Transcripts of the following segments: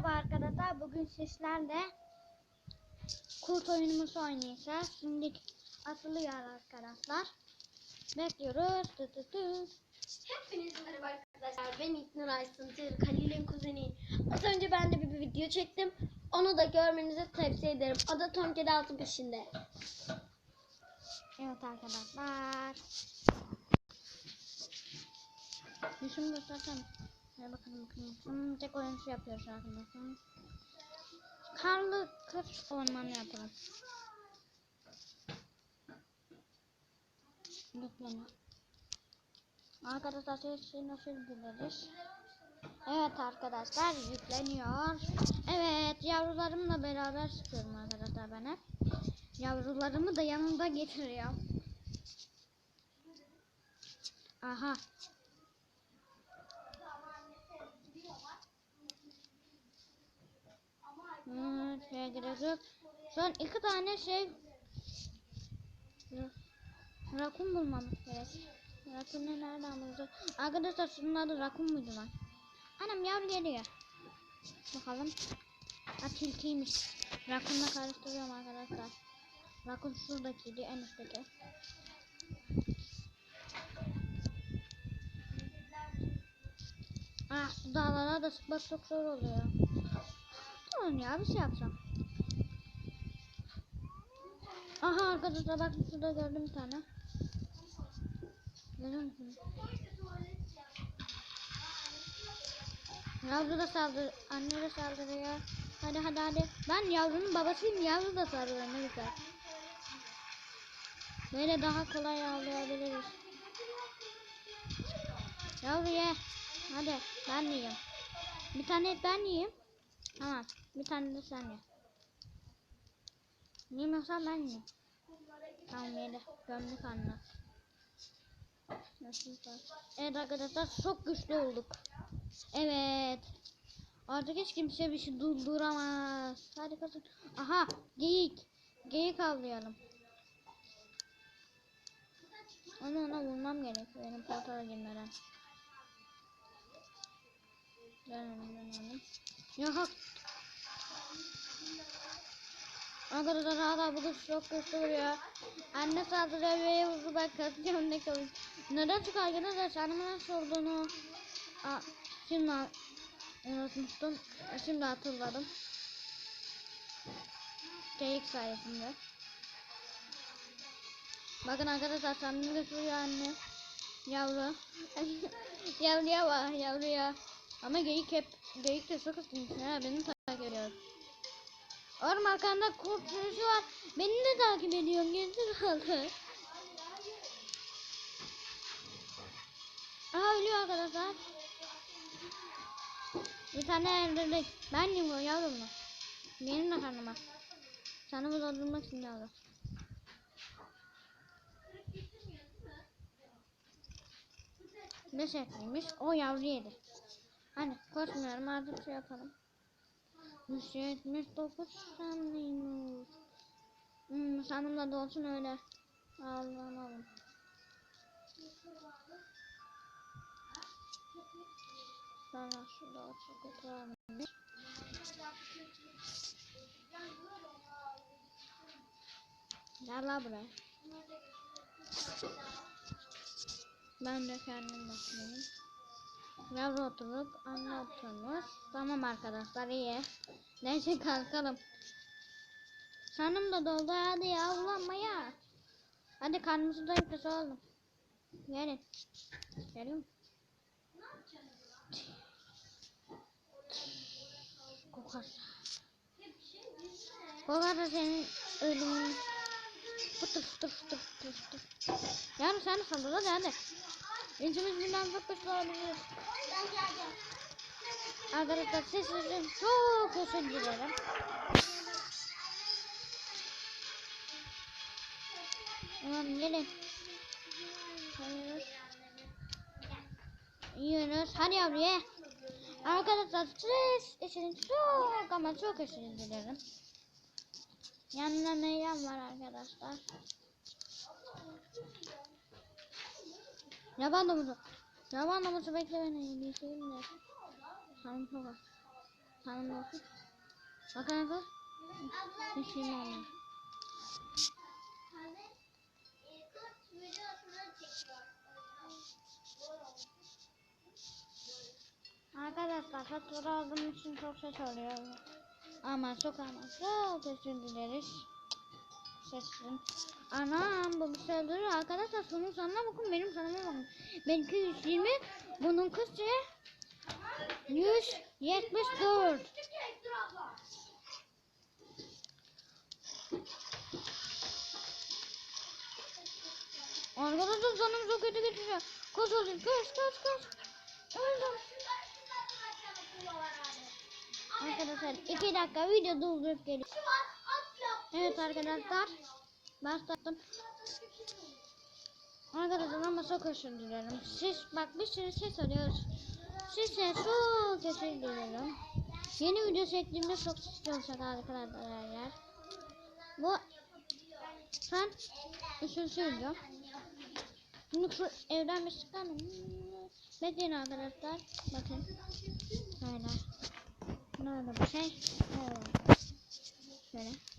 Merhaba arkadaşlar. Bugün sizlerle kurt oyunumuzu oynayacağız. Şimdi atılıyor arkadaşlar. Bekliyoruz. Tı tı tı. Hepinize merhaba arkadaşlar. Ben İlknur Aysın Türk, Halil'in kuzeni. Az önce ben de bir, video çektim. Onu da görmenizi tavsiye ederim. Adı Tomkede altı peşinde. Evet arkadaşlar. Düşün göstersem. Hadi bakalım bakalım. Şimdi tek oyuncu yapıyoruz arkadaşlar. Karlı kır ormanı yapalım. Yükleniyor. Arkadaşlar sesi nasıl biliriz? Evet arkadaşlar yükleniyor. Evet yavrularımla beraber sıkıyorum arkadaşlar ben hep. Yavrularımı da yanımda getiriyorum. Aha. Hmm, şeye gerek. Son iki tane şey Ra- Rakun bulmamız gerek. Rakunu nereden bulacağız? Arkadaşlar şunun adı rakun muydu lan? Anam yavru geliyor. Bakalım. Ha tilkiymiş. Rakunla karıştırıyorum arkadaşlar. Rakun şuradakiydi en üstteki. Ah şu dağlara da sıkmak çok zor oluyor. Tamam ya bir şey yapacağım. Aha arkadaşlar bak şurada gördüm bir tane. Görüyor musunuz? Yavru da saldır, anne de saldırıyor. Hadi hadi hadi. Ben yavrunun babasıyım, yavru da saldırıyor ne güzel. Böyle daha kolay avlayabiliriz. Yavru ye. Hadi ben yiyeyim. Bir tane ben yiyeyim. Tamam. Bir tane de sen ye. Yemiyorsan ben yiyeyim. Tamam yedi. Gömdük anne. Evet arkadaşlar çok güçlü olduk. Evet. Artık hiç kimse bir şey durduramaz. Hadi kaçın. Aha geyik. Geyik avlayalım. Onu ona vurmam gerek benim portala girmeden. Dönelim dönelim. Hak. Arkadaşlar hala bugün çok kötü vuruyor. Anne saldırıyor ve vuruyor ben kaçıyorum ne kalın. Neden çünkü arkadaşlar annemin nasıl olduğunu Aa, şimdi unutmuştum. Şimdi hatırladım. Geyik sayesinde. Bakın arkadaşlar kendini götürüyor anne. Yavru. yavruya var yavruya. Ama geyik hep geyik de çok ısınmış ya beni takip ediyor. Oğlum arkanda kurt sürüsü var. Beni de takip ediyor. Gezi kaldı. Aha ölüyor arkadaşlar. Bir tane öldürdük. Ben o yavrum mu? Benim de karnıma. Bu doldurmak için yavrum. Ne şekliymiş? O yavru yedi. Hadi koşmuyorum artık şey yapalım. 179 sanıymış. Hmm, sanımda da olsun öyle. Allah'ım. Sonra şurada çok oturalım. Gel la buraya. Ben de kendim bakayım. Yavru oturup oturmuş. Tamam arkadaşlar iyi. Neyse kalkalım. Sanım da doldu hadi yavrulanmaya. Hadi karnımızı da soğalım. Gelin. Gelin. Kokar. Kokar da senin ölümün. Fıtır fıtır fıtır fıtır fıtır. Yani sen saldır hadi hadi. İncimiz binden çok güçlü olabilir. Arkadaşlar sesinizin çok özür dilerim. Tamam gelin. Yiyoruz. Hadi yavru ye. Arkadaşlar stres için çok ama çok özür dilerim. Yanına meyem var arkadaşlar. Yaban domuzu. Yaban domuzu bekle beni. Bir şeyim de. Tamam çok az. Tanrım olsun. Bakın arkadaşlar. Hiç şey olmuyor. Arkadaşlar fatura aldığım için çok ses oluyor. Ama çok ama çok özür dileriz. Sesin. Anam bu bir arkadaşlar sonun sonuna bakın benim sonuma bakın. Benimki 120 bunun kızı 174. Arkadaşlar canım çok kötü geçiyor. Koş oğlum koş koş koş. Öldüm. Arkadaşlar iki dakika video doldurup geliyor. Evet arkadaşlar. Başlattım. Arkadaşlar ama çok özür dilerim. Siz bak bir sürü ses alıyoruz. Size çok özür dilerim. Yeni video çektiğimde çok olacak arkadaşlar her yer. Bu sen üçüncü video. Şimdi şu evden bir çıkalım. Bekleyin arkadaşlar. Bakın. Böyle. Böyle bir şey. Evet. Şöyle.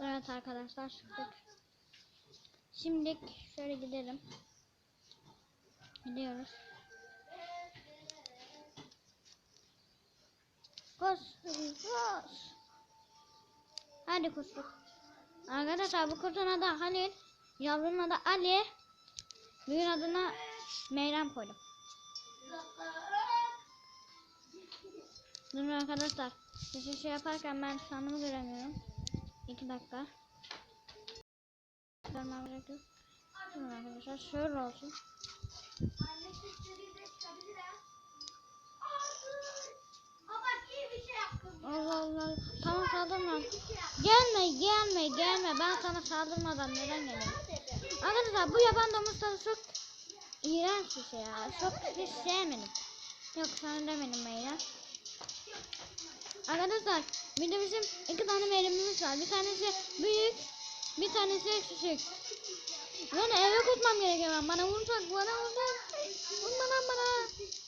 Evet. Arkadaşlar çıktık. Şimdi şöyle gidelim. Gidiyoruz. Koş, koş. Hadi kuşluk. Arkadaşlar bu kuşun adı Halil. Yavrunun adı Ali. Büyüğün adına Meyrem koydum. Durun arkadaşlar. Size şey yaparken ben sanımı göremiyorum. İki dakika. Görmem gerekiyor. Durun arkadaşlar şöyle olsun. Allah Allah. Tamam saldırma. Gelme gelme gelme. Ben sana saldırmadan neden geleyim? Arkadaşlar bu yaban domuz tadı çok iğrenç bir şey ya. Çok hiç sevmedim. Yok sana demedim ben ya. Arkadaşlar bir de bizim iki tane meylemimiz var. Bir tanesi büyük, bir tanesi küçük. Yani eve kutmam gerekiyor ben. Bana vuracak, bana vuracak. Vurma lan bana.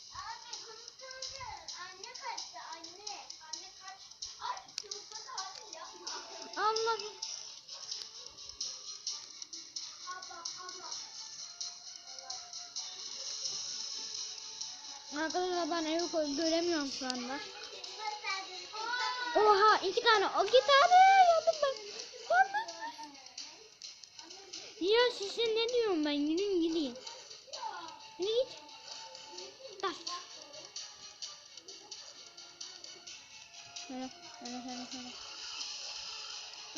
Arkadaşlar ben evi koy göremiyorum şu anda. Oha iki tane, o iki tane yaptım ben. Ya size ne diyorum ben? Yürüyün gideyim. Yürü git. Taş. Şöyle, şöyle, şöyle, şöyle.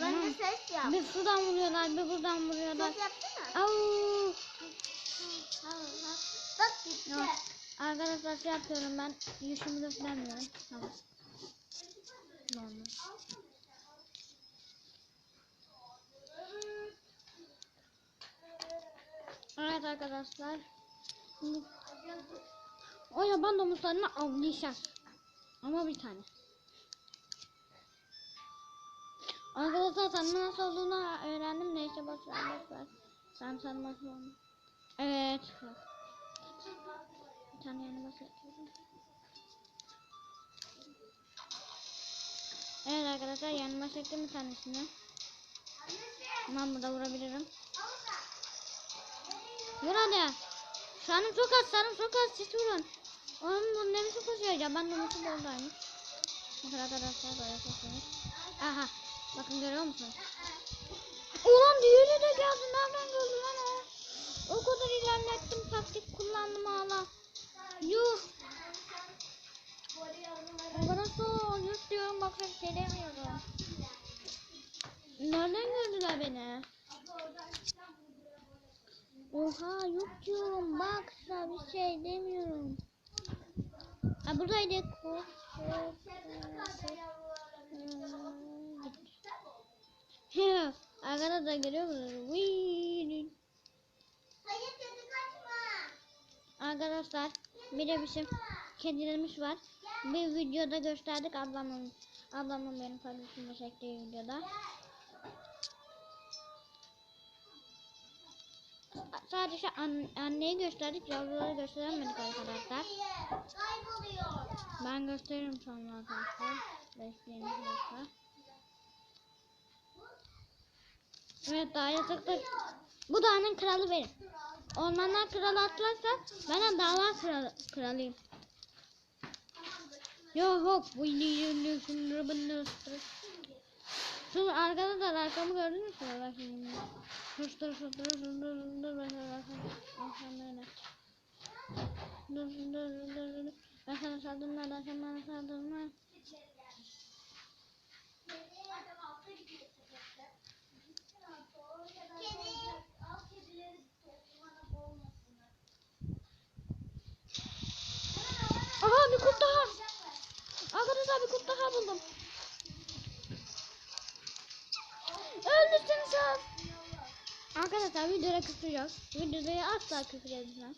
Ben de ses yap. Bir şuradan vuruyorlar, bir buradan vuruyorlar. Ses yapsana. Au. Bak gitti. Arkadaşlar şey yapıyorum ben. Yüzümü göstermiyorum. Tamam. Normal. Evet arkadaşlar. O yaban domuzlarını avlayacağız. Ama bir tane. Arkadaşlar tanıma nasıl olduğunu öğrendim. Neyse boş ver boş ver. Sen olduğunu. Evet. Bak. Tane yanı masa yapıyorum. Evet arkadaşlar yanıma çektim bir tanesini. Tamam burada vurabilirim. Vur hadi. Sanım çok az, sanım çok az. Siz vurun. Oğlum bu ne biçim koşuyor ya? Ben de nasıl oradaymış. Bakın arkadaşlar böyle koşuyoruz. Aha. Bakın görüyor musunuz? Ulan diğeri de geldi. Nereden geldi lan o? O kadar ilerlettim. Taktik kullandım hala. Yuh. Bana sor. Yuh diyorum bak bir şey demiyorum. Nereden gördüler beni? Oha yok diyorum bak sana bir şey demiyorum. Ha buradaydı koş. Arkada da görüyor musunuz? Arkadaşlar bir de bizim kedilerimiz var. Bir videoda gösterdik ablamın ablamın benim kardeşimle çektiği videoda. Sadece an- anneyi gösterdik, yavruları gösteremedik arkadaşlar. Ben gösteririm sonra arkadaşlar. Bekleyin bir. Evet daha yatakta. Bu dağın kralı benim. Ormanlar kralı atlarsa ben de dağlar kralı, kralıyım. Yok yok bu yeni şunları bunu Şu arkada da arkamı gördün mü? Bak şimdi. Şuştur şuştur şuştur şuştur ben bakayım. Akşam böyle. Dur dur dur dur. Ben sana saldırma ben sen bana saldırma. Aha bir kurt daha. Arkadaşlar bir kurt daha buldum. Öldürsün sen. Arkadaşlar videoda küfüreceğiz. Videoda asla küfür edilmez.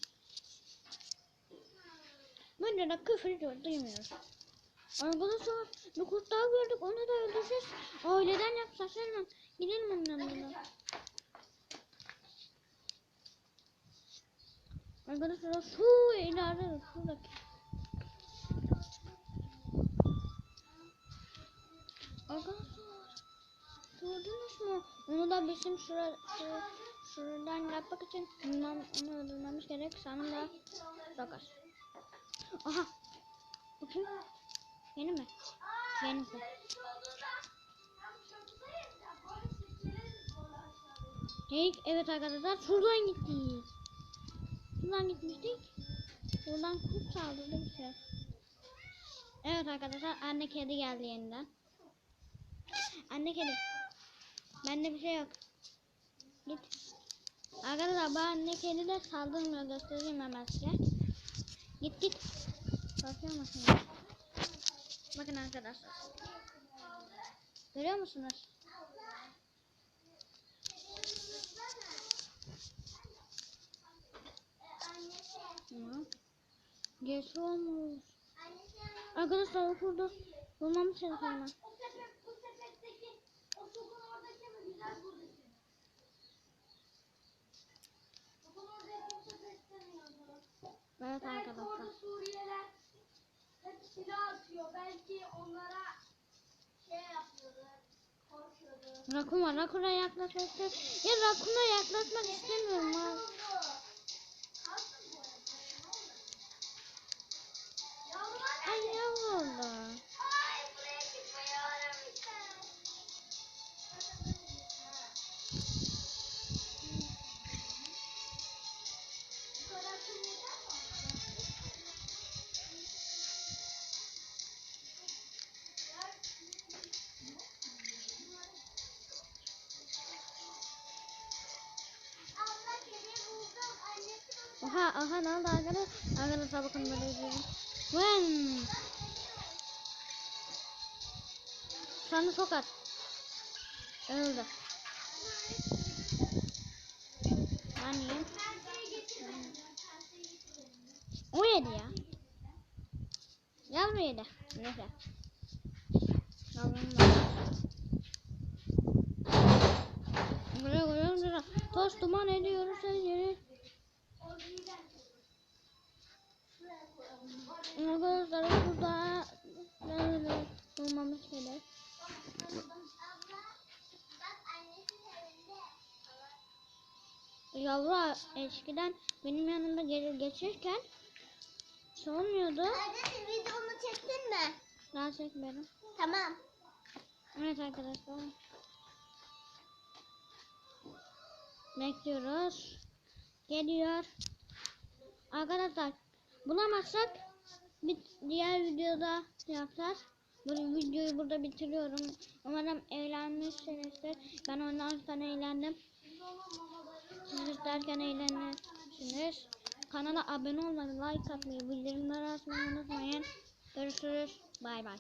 Videoda küfür duymuyoruz. Arkadaşlar bir kurt daha gördük onu da öldüreceğiz. Aileden yapsak hemen gidelim onun yanına. Arkadaşlar şu ileride şuradaki. Arkadaşlar gördünüz mü? Onu da bizim şura, şu, şuradan yapmak için bundan onu öldürmemiz gerek. Sonunda rokas. Aha. Bu kim? Benim mi? Benim mi? Hey, evet arkadaşlar şuradan gittik. Şuradan gitmiştik. Buradan kurt saldırdı bir şey. Evet arkadaşlar anne kedi geldi yeniden. Anne kedi. Bende bir şey yok. Git. Arkadaşlar bu anne kedi de saldırmıyor göstereyim hemen size. Git git. Bakıyor musunuz? Bakın arkadaşlar. Görüyor musunuz? Geç olmuş. Arkadaşlar şurada bulmamız gerekiyor hemen. O sepet, bu sepetteki, o sokun oradaki mi güzel buradaki? Sokun oradaki o sepetten yazıyor. Evet Belki arkadaşlar. orada Suriyeliler hep silah atıyor. Belki onlara şey yapıyordu. Korkuyordu. Rakun var. Rakun'a yaklaşmak. Ya Rakun'a yaklaşmak istemiyorum ha. Oha aha ne oldu arkadaşlar? Arkadaşlar bakın böyle izleyelim. Vın. Sana sokar. Öldü. O yedi ya. Yavru yedi. Neyse. Yavrunun. Buraya koyuyorum şuraya. Toz duman ediyoruz her yeri. Arkadaşlar burada böyle bulmamız gerek. Yavru eskiden benim yanımda geri geçerken sormuyordu. Kardeşim videomu çektin mi? Daha çekmiyorum. Tamam. Evet arkadaşlar. Bekliyoruz. Geliyor. Arkadaşlar bulamazsak bir diğer videoda yapacağız. Bu videoyu burada bitiriyorum. Umarım eğlenmişsinizdir. Ben oynarken eğlendim. Siz izlerken eğlenirsiniz. Kanala abone olmayı, like atmayı, bildirimleri açmayı unutmayın. Görüşürüz. Bay bay.